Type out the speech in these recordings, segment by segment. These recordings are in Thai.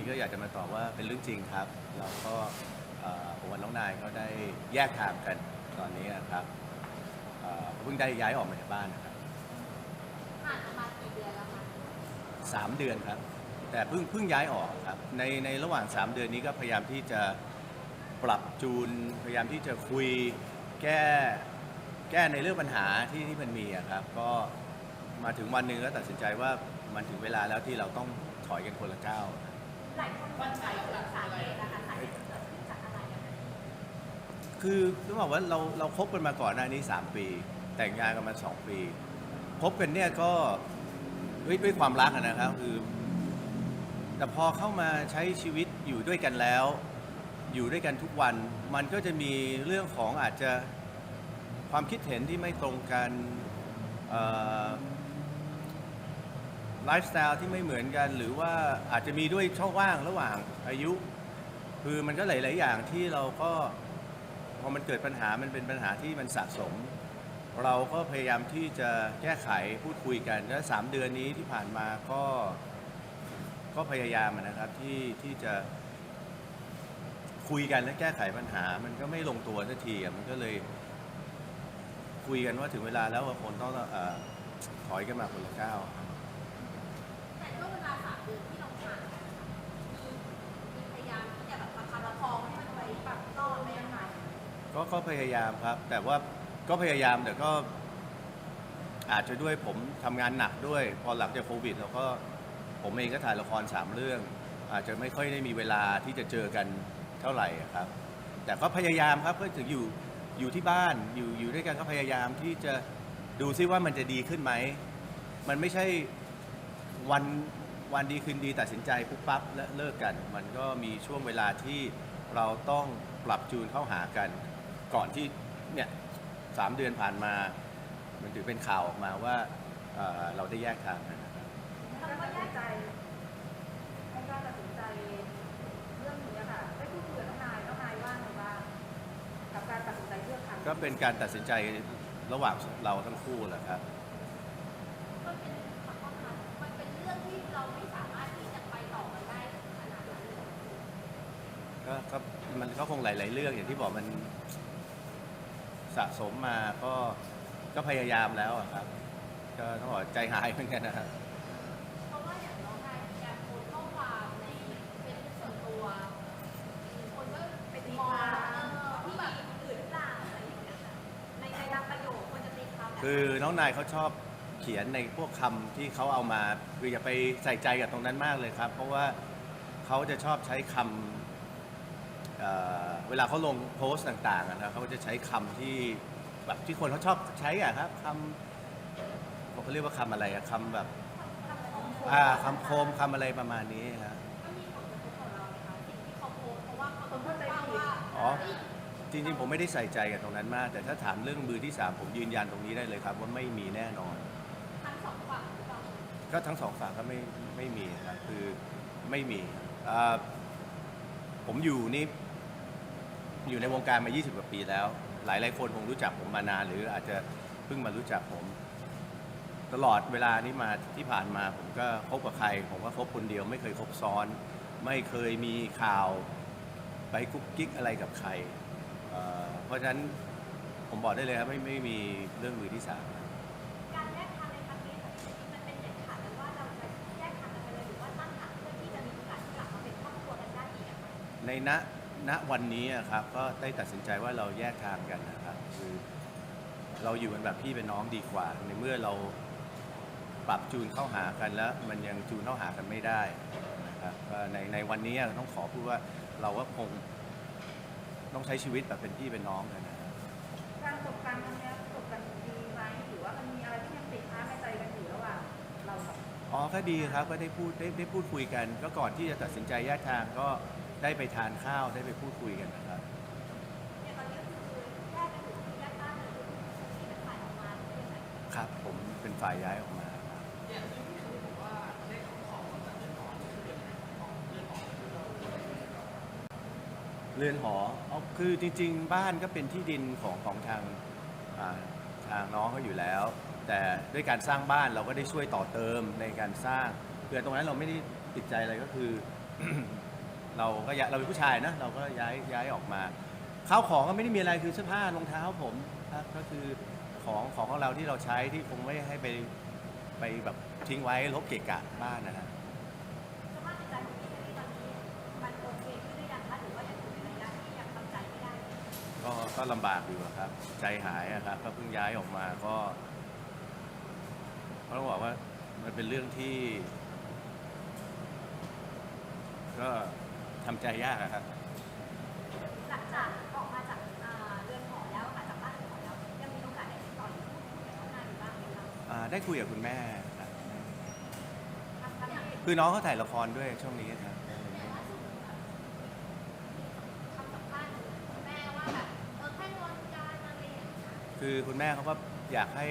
นี้ก็อยากจะมาตอบว่าเป็นเรื่องจริงครับ เราก็เอ่อผมกับน้องนายก็ได้แยกทางกันตอนนี้นะครับเอ่อเพิ่งได้ย้ายออกมาจากบ้านนะครับผ่านประมาณกี่เดือนแล้วคะสามเดือนครับ แต่เพิ่งเพิ่งย้ายออกครับในในระหว่าง 3 เดือนนี้ก็พยายามที่จะปรับจูน พยายามที่จะคุยแก้แก้ในเรื่องปัญหาที่ที่มันมีอะครับ ก็มาถึงวันหนึ่งก็ตัดสินใจว่ามันถึงเวลาแล้วที่เราต้องถอยกันคนละก้าว หลายคนวันใจกับสาเหตุนะคะสาเหตุเกิดขึ้นจากอะไรกันคือต้องบอกว่าเราเราคบกันมาก่อนหน้านี้ 3 ปี แต่งงานกันมา 2 ปีคบกันเนี่ยก็ด้วยด้วยความรักอะนะครับคือ แต่พอเข้ามาใช้ชีวิตอยู่ด้วยกันแล้ว อยู่ด้วยกันทุกวัน มันก็จะมีเรื่องของอาจจะความคิดเห็นที่ไม่ตรงกัน ไลฟ์สไตล์ที่ไม่เหมือนกัน หรือว่าอาจจะมีด้วยช่องว่างระหว่างอายุ คือมันก็หลาย ๆ อย่างที่เราก็พอมันเกิดปัญหามันเป็นปัญหาที่มันสะสม เราก็พยายามที่จะแก้ไขพูดคุยกัน และสามเดือนนี้ที่ผ่านมาก็ก็พยายามนะครับที่ที่จะคุยกันและแก้ไขปัญหา มันก็ไม่ลงตัวสักทีมันก็เลยคุยกันว่าถึงเวลาแล้วว่าคนต้องเอ่อถอยกันมาคนละก้าว ก็ก็พยายามครับ แต่ว่าก็พยายามแต่ก็ อาจจะด้วยผมทำงานหนักด้วย พอหลังจากโควิดเราก็ผมเองก็ถ่ายละครสามเรื่อง อาจจะไม่ค่อยได้มีเวลาที่จะเจอกันเท่าไหร่อะครับ แต่ก็พยายามครับก็ถึงอยู่อยู่ที่บ้านอยู่อยู่ด้วยกันก็พยายามที่จะดูซิว่ามันจะดีขึ้นไหม มันไม่ใช่วันวันดีคืนดีตัดสินใจปุ๊บปั๊บและเลิกกัน มันก็มีช่วงเวลาที่เราต้องปรับจูนเข้าหากัน ก่อนที่เนี่ยสามเดือนผ่านมา มันถือเป็นข่าวออกมาว่าเอ่อเราได้แยกทางกันนะครับคำว่าแยกใจในการตัดสินใจเรื่องนี้อะค่ะได้พูดคุยกับน้องนายน้องนายว่าไงบ้างกับการตัดสินใจเลือกทางก็เป็นการตัดสินใจระหว่างเราทั้งคู่แหละครับ มันเป็นขอโทษนะคะมันเป็นเรื่องที่เราไม่สามารถที่จะไปต่อกันได้ขนาดนั้นเลยเหรอก็ก็มันก็คงหลาย ๆ เรื่องอย่างที่บอกมัน สะสมมาก็ก็พยายามแล้วอะครับ ก็ต้องบอกใจหายเหมือนกันนะครับ เพราะว่าอย่างน้องนายมีการโพสต์ข้อความในเฟซบุ๊กส่วนตัว คนก็ไปตีความเออที่แบบคนอื่นหรือเปล่าอะไรอย่างเงี้ยค่ะในในบางประโยคควรจะตีความแบบคือน้องนายเขาชอบเขียนในพวกคำที่เขาเอามาคืออย่าไปใส่ใจกับตรงนั้นมากเลยครับ เพราะว่าเขาจะชอบใช้คำ เอ่อเวลาเขาลงโพสต์ต่างๆอะนะเขาจะใช้คำที่แบบที่คนเขาชอบใช้อะครับคำเขาเรียกว่าคำอะไรอะคำแบบอ่าคำโคมคำอะไรประมาณนี้ครับมันมีผลกระทบต่อเราไหมคะสิ่งที่เขาโพสต์เพราะว่าเขาคนเข้าใจว่าผิดว่าอ๋อจริงๆ ผมไม่ได้ใส่ใจกับตรงนั้นมาก แต่ถ้าถามเรื่องมือที่สามผมยืนยันตรงนี้ได้เลยครับ ว่าไม่มีแน่นอนทั้งสองฝั่งหรือเปล่าก็ทั้งสองฝั่งก็ไม่ไม่มีครับคือไม่มีอ่าผมอยู่นี่ อยู่ในวงการมา 20 กว่าปีแล้ว หลายหลายๆคนคงรู้จักผมมานาน หรืออาจจะเพิ่งมารู้จักผม ตลอดเวลานี้มาที่ผ่านมาผมก็คบกับใคร ผมก็คบคนเดียว ไม่เคยคบซ้อน ไม่เคยมีข่าวไปกุ๊กกิ๊กอะไรกับใครเอ่อเพราะฉะนั้นผมบอกได้เลยครับไม่ไม่มีเรื่องมือที่สาม การแยกทางในครั้งนี้ค่ะจริงๆมันเป็นเด็ดขาดเลยว่าเราจะแยกทางกันไปเลยหรือว่าตั้งหลักเพื่อที่จะมีโอกาสที่กลับมาเป็นครอบครัวกันได้อีกอะค่ะในณ ณวันนี้อะครับก็ได้ตัดสินใจว่าเราแยกทางกันนะครับคือเราอยู่กันแบบพี่เป็นน้องดีกว่า ในเมื่อเราปรับจูนเข้าหากันแล้ว มันยังจูนเข้าหากันไม่ได้นะครับก็ในในวันนี้ต้องขอพูดว่าเราก็คงต้องใช้ชีวิตแบบเป็นพี่เป็นน้องกันนะครับ การจบกันครั้งเนี้ยจบกันดีไหมหรือว่ามันมีอะไรที่ยังติดค้างในใจกันอยู่ระหว่างเรากับ อ๋อก็ดีครับก็ได้พูดได้ได้พูดคุยกัน ก็ก่อนที่จะตัดสินใจแยกทางก็ ได้ไปทานข้าวได้ไปพูดคุยกันนะครับ ครับผมเป็นฝ่ายย้ายออกมาครับเรือนหอเอาคือจริง ๆ บ้านก็เป็นที่ดินของของทางอ่าทางน้องเขาอยู่แล้ว แต่ด้วยการสร้างบ้านเราก็ได้ช่วยต่อเติมในการสร้างเพื่อตรงนั้นเราไม่ได้ติดใจอะไรก็คือ เราก็ย้ายเราเป็นผู้ชายนะเราก็ย้ายย้ายออกมาข้าวของก็ไม่ได้มีอะไรคือเสื้อผ้ารองเท้าผมครับก็คือของของของเราที่เราใช้ที่คงไม่ให้ไปไปแบบทิ้งไว้ลบเกะกะบ้านนะฮะสภาพจิตใจของพี่เชอรี่ตอนนี้มันโอเคขึ้นหรือยังคะหรือว่ายังอยู่ในระยะที่ยังทำใจไม่ได้ก็ก็ลำบากอยู่อะครับ ใจหายอะครับ ก็เพิ่งย้ายออกมาก็ก็ต้องบอกว่ามันเป็นเรื่องที่ ก็ ทำใจยากอะครับ หลังจากออกมาจากอ่าเรือนหอแล้วค่ะจากบ้านเรือนหอแล้วยังมีโอกาสได้ติดต่อหรือพูดคุยกับน้องนายอยู่บ้างไหมคะอ่าได้คุยกับคุณแม่ครับทางทางที่คือน้องเขาถ่ายละครด้วยช่วงนี้ครับ คำสัมภาษณ์ของคุณแม่ว่าแบบเออแค่งอนกันอะไรอย่างเงี้ยคือคุณแม่เขาก็อยากให้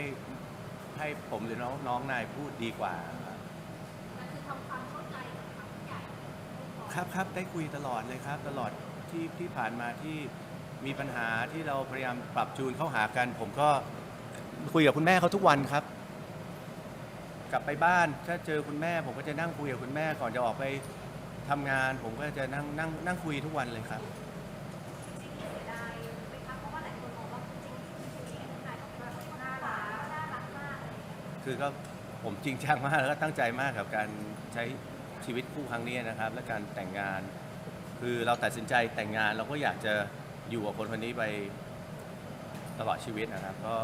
ให้ผมหรือน้องน้องนายพูดดีกว่าครับ มันคือทำความเข้าใจกับทางผู้ใหญ่ก่อน ครับครับได้คุยตลอดเลยครับ ตลอดที่ที่ผ่านมาที่มีปัญหาที่เราพยายามปรับจูนเข้าหากัน ผมก็คุยกับคุณแม่เขาทุกวันครับ กลับไปบ้านถ้าเจอคุณแม่ ผมก็จะนั่งคุยกับคุณแม่ก่อนจะออกไปทำงาน ผมก็จะนั่งนั่งนั่งคุยทุกวันเลยครับจริงๆเสียดายไหมคะเพราะว่าหลายคนมองว่าจริงๆคุณเองนายก็เป็นคนน่ารักน่ารักมากอะไรอย่างเงี้ยคือก็ผมจริงจังมากแล้วก็ตั้งใจมากกับการใช้ ชีวิตคู่ครั้งนี้นะครับ และการแต่งงาน คือเราตัดสินใจแต่งงาน เราก็อยากจะอยู่กับคนคนนี้ไปตลอดชีวิตนะครับ ก็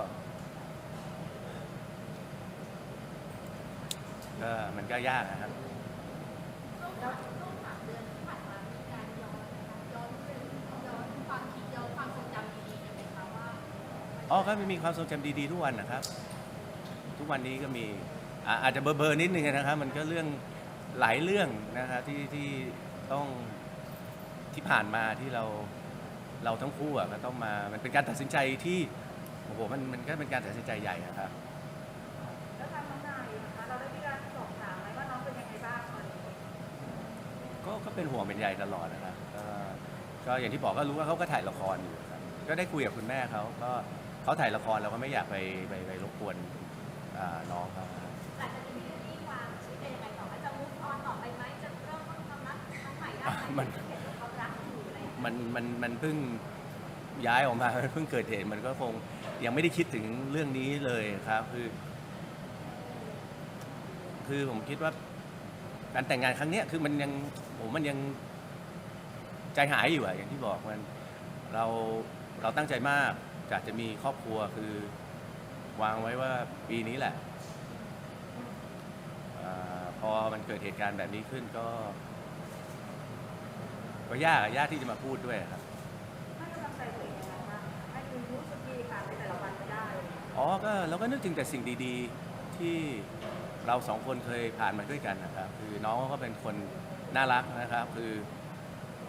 ก็มันก็ยากนะครับช่วงช่วงสามเดือนที่ผ่านมามีการย้อนนะคะย้อนเรื่องย้อนความคิดย้อนความทรงจำดีๆกันไหมคะว่าอ๋อก็มีความทรงจำดีๆทุกวันนะครับ ทุกวันนี้ก็มีอ่าอาจจะเบอร์ๆนิดนึงนะครับ มันก็เรื่อง หลายเรื่องนะครับที่ที่ต้องที่ผ่านมาที่เราเราทั้งคู่อะก็ต้องมา มันเป็นการตัดสินใจที่โอ้โหมันมันก็เป็นการตัดสินใจใหญ่นะครับ แล้วทางน้องนายนะคะเราได้มีการสอบถามไหมว่าน้องเป็นยังไงบ้างตอนนี้ก็ก็เป็นห่วงเป็นใยตลอดนะครับก็ก็อย่างที่บอกก็รู้ว่าเขาก็ถ่ายละครอยู่ครับก็ได้คุยกับคุณแม่เขาก็เขาถ่ายละครเราก็ไม่อยากไปไปไปรบกวนอ่าน้องเขา มันมันมันเพิ่งย้ายออกมา มันเพิ่งเกิดเหตุมันก็คงยังไม่ได้คิดถึงเรื่องนี้เลยครับ คือ คือผมคิดว่า การแต่งงานครั้งเนี้ยคือมันยังผมมันยังใจหายอยู่อะอย่างที่บอกมัน เราเราตั้งใจมากอยากจะมีครอบครัวคือ วางไว้ว่าปีนี้แหละอาพอมันเกิดเหตุการณ์แบบนี้ขึ้นก็ ก็ยากอะยากที่จะมาพูดด้วยครับ ให้กำลังใจตัวเองยังไงบ้างให้คุณรู้สึกดีค่ะในแต่ละวันไม่ได้ อ๋อ ก็เราก็นึกถึงแต่สิ่งดีๆที่เราสองคนเคยผ่านมาด้วยกันนะครับ คือน้องเขาก็เป็นคนน่ารักนะครับ คือ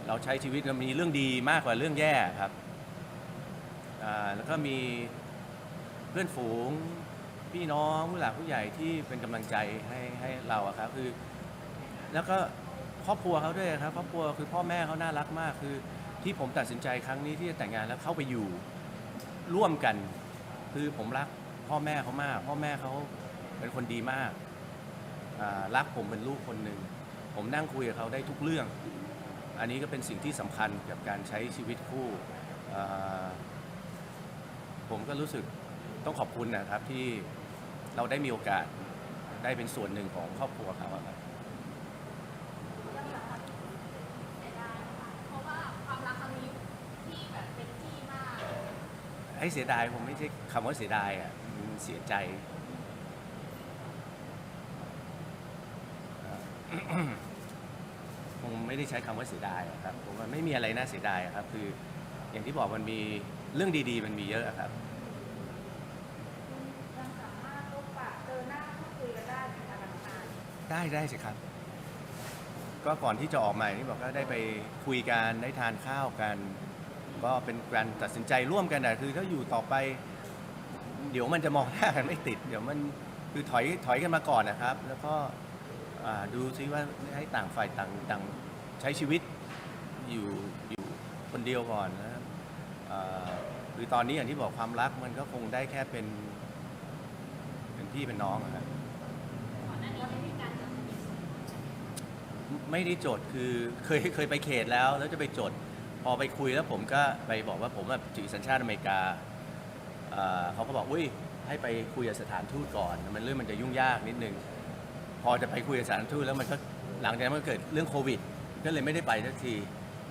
เราใช้ชีวิตมันมีเรื่องดีมากกว่าเรื่องแย่ครับอ่าแล้วก็มีเพื่อนฝูง พี่น้องผู้หลักผู้ใหญ่ที่เป็นกำลังใจให้ให้เราอะครับ คือ แล้วก็ ครอบครัวเขาด้วยครับครอบครัวคือพ่อแม่เขาน่ารักมาก คือที่ผมตัดสินใจครั้งนี้ที่จะแต่งงานแล้วเข้าไปอยู่ร่วมกัน คือผมรักพ่อแม่เขามาก พ่อแม่เขาเป็นคนดีมากอ่ารักผมเป็นลูกคนหนึ่งผมนั่งคุยกับเขาได้ทุกเรื่อง อันนี้ก็เป็นสิ่งที่สำคัญกับการใช้ชีวิตคู่อ่าผมก็รู้สึกต้องขอบคุณนะครับที่เราได้มีโอกาสได้เป็นส่วนหนึ่งของครอบครัวเขาอะครับ เสียดายนะคะเพราะว่าความรักครั้งนี้ที่แบบเป็นที่มาก ให้เสียดายผมไม่ใช่คำว่าเสียดายอะมันเสียใจ คงไม่ได้ใช้คำว่าเสียดายอะครับผมว่าไม่มีอะไรน่าเสียดายอะครับ คืออย่างที่บอกมันมีเรื่องดีๆ มันมีเยอะอะครับ ยังสามารถพบปะเจอหน้าพูดคุยกันได้ในการทำงานได้ได้สิครับ ก็ก่อนที่จะออกมาอย่างที่บอกก็ได้ไปคุยกันได้ทานข้าวกัน ก็เป็นการตัดสินใจร่วมกันนะคือถ้าอยู่ต่อไป เดี๋ยวมันจะมองหน้ากันไม่ติด เดี๋ยวมันคือถอยถอยกันมาก่อนนะครับ แล้วก็อ่าดูซิว่าให้ต่างฝ่ายต่างต่างใช้ชีวิตอยู่อยู่คนเดียวก่อนนะครับอ่าคือตอนนี้อย่างที่บอกความรักมันก็คงได้แค่เป็นเป็นพี่เป็นน้องอะครับก่อนหน้านี้ได้มีการจดทะเบียนสมรสมไม่ได้จดคือเคยเคยไปเขตแล้วแล้วจะไปจด พอไปคุยแล้วผมก็ไปบอกว่าผมแบบถือสัญชาติอเมริกาเอ่อเขาก็บอกอุ้ยให้ไปคุยกับสถานทูตก่อน มันเรื่องมันจะยุ่งยากนิดนึง พอจะไปคุยกับสถานทูตแล้วมันก็หลังจากนั้นมันเกิดเรื่องโควิด ก็เลยไม่ได้ไปสักที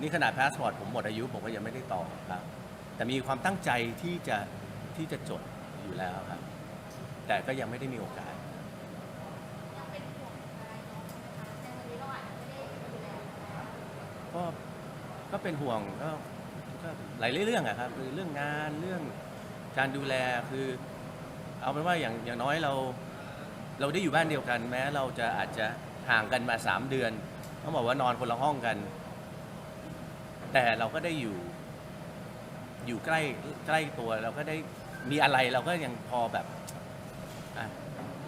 นี่ขนาดพาสปอร์ตผมหมดอายุผมก็ยังไม่ได้ต่อครับ แต่มีความตั้งใจที่จะที่จะจดอยู่แล้วครับ แต่ก็ยังไม่ได้มีโอกาสยังเป็นห่วงอะไรน้องไหมคะในวันนี้เราอาจจะไม่ได้ดูแลแล้วก็ ก็เป็นห่วงก็ก็หลายเรื่องอะครับคือเรื่องงานเรื่องการดูแลคือ เอาเป็นว่าอย่างอย่างน้อยเรา เราได้อยู่บ้านเดียวกัน แม้เราจะอาจจะห่างกันมาสามเดือนต้องบอกว่านอนคนละห้องกัน แต่เราก็ได้อยู่ อยู่ใกล้ใกล้ตัวเราก็ได้มีอะไรเราก็ยังพอแบบอะ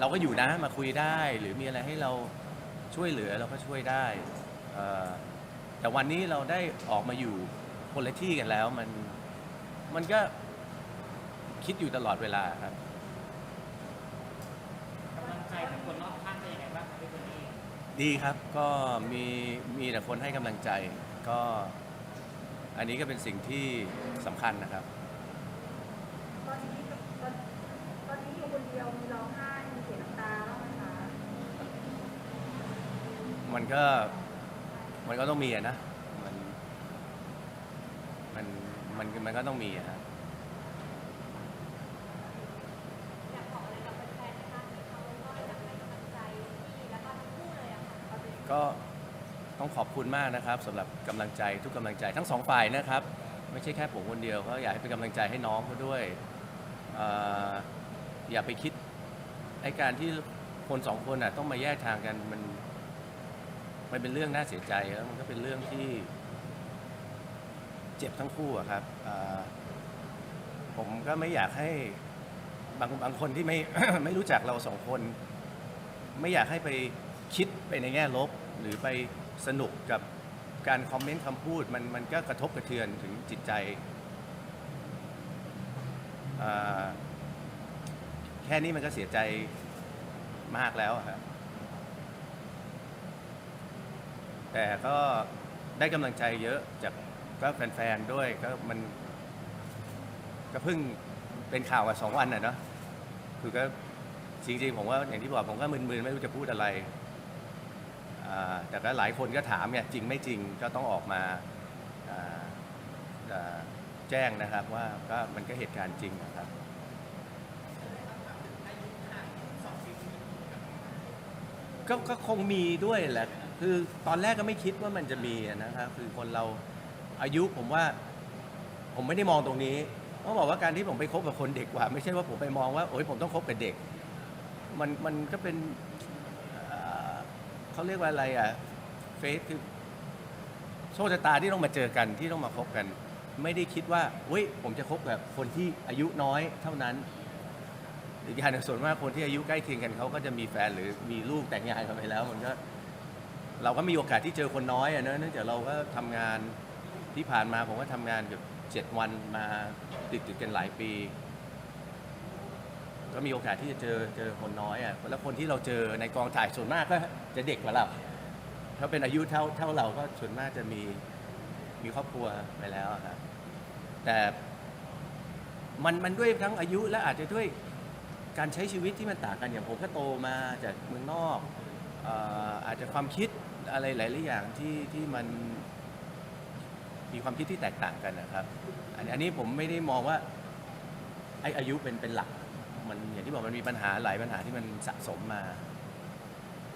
เราก็อยู่นะมาคุยได้ หรือมีอะไรให้เราช่วยเหลือเราก็ช่วยได้เอ่อ แต่วันนี้เราได้ออกมาอยู่คนละที่กันแล้ว มันมันก็คิดอยู่ตลอดเวลาครับ กำลังใจจากคนรอบข้างเป็นยังไงบ้างครับพี่คนนี้ดีครับก็มีมีแต่คนให้กำลังใจ ก็อันนี้ก็เป็นสิ่งที่สำคัญนะครับ ตอนนี้ตอนตอนนี้อยู่คนเดียวมีร้องไห้มีเสียน้ำตาบ้างไหมคะมันก็ มันก็ต้องมีอะนะ มัน มัน มันมันก็ต้องมีอะครับอยากบอกอะไรกับแฟนๆนะคะที่เขาก็อยากให้กำลังใจที่แล้วก็ทั้งคู่เลยอะค่ะก็ต้องขอบคุณมากนะครับสำหรับกำลังใจทุกกำลังใจทั้งสองฝ่ายนะครับ ไม่ใช่แค่ผมคนเดียวก็อยากให้เป็นกำลังใจให้น้องเขาด้วยเอ่ออย่าไปคิดไอ้การที่คนสองคนอะต้องมาแยกทางกันมัน มันเป็นเรื่องน่าเสียใจแล้วมันก็เป็นเรื่องที่เจ็บทั้งคู่อะครับผมก็ไม่อยากให้บางบางคนที่ไม่ ไม่รู้จักเราสองคน ไม่อยากให้ไปคิดไปในแง่ลบ หรือไปสนุกกับการคอมเมนต์คำพูดมันมันก็กระทบกระเทือนถึงจิตใจ แค่นี้มันก็เสียใจมากแล้วครับ แต่ก็ได้กำลังใจเยอะจากก็แฟนๆด้วยก็มันก็เพิ่งเป็นข่าวมาสองวันน่ะเนาะคือก็จริงๆผมว่าอย่างที่บอกผมก็มึนๆไม่รู้จะพูดอะไรแต่ก็หลายคนก็ถามเนี่ยจริงไม่จริงก็ต้องออกมาแจ้งนะครับว่าก็มันก็เหตุการณ์จริงนะครับก็คงมีด้วยแหละ คือตอนแรกก็ไม่คิดว่ามันจะมีนะครับคือคนเราอายุผมว่า ผมไม่ได้มองตรงนี้ต้องบอกว่าการที่ผมไปคบกับคนเด็กกว่า ไม่ใช่ว่าผมไปมองว่าโอ้ยผมต้องคบกับเด็ก มันมันก็เป็นเอ่อเขาเรียกว่าอะไรอะเฟซคือโชคชะตาที่ต้องมาเจอกันที่ต้องมาคบกัน ไม่ได้คิดว่าเฮ้ยผมจะคบกับคนที่อายุน้อยเท่านั้น อีกอย่างหนึ่งส่วนมากคนที่อายุใกล้เคียงกันเขาก็จะมีแฟนหรือมีลูกแต่งงานกันไปแล้ว มันก็ เราก็มีโอกาสที่เจอคนน้อยอะเนอะเนื่องจากเราก็ทำงานที่ผ่านมาผมก็ทำงานเกือบเจ็ดวันมาติดติดๆกันหลายปี ก็มีโอกาสที่จะเจอเจอคนน้อยอะแล้วคนที่เราเจอในกองถ่ายส่วนมากก็จะเด็กกว่าเรา ถ้าเป็นอายุเท่าเท่าเราก็ส่วนมากจะมีมีครอบครัวไปแล้วอะครับแต่มันมันด้วยทั้งอายุและอาจจะด้วยการใช้ชีวิตที่มันต่างกันอย่างผมก็โตมาจากเมืองนอก อาจจะความคิดอะไรหลายๆอย่างที่ที่มันมีความคิดที่แตกต่างกันนะครับ อันอันนี้ผมไม่ได้มองว่าไออายุเป็นเป็นหลัก มันอย่างที่บอกมันมีปัญหาหลายปัญหาที่มันสะสมมา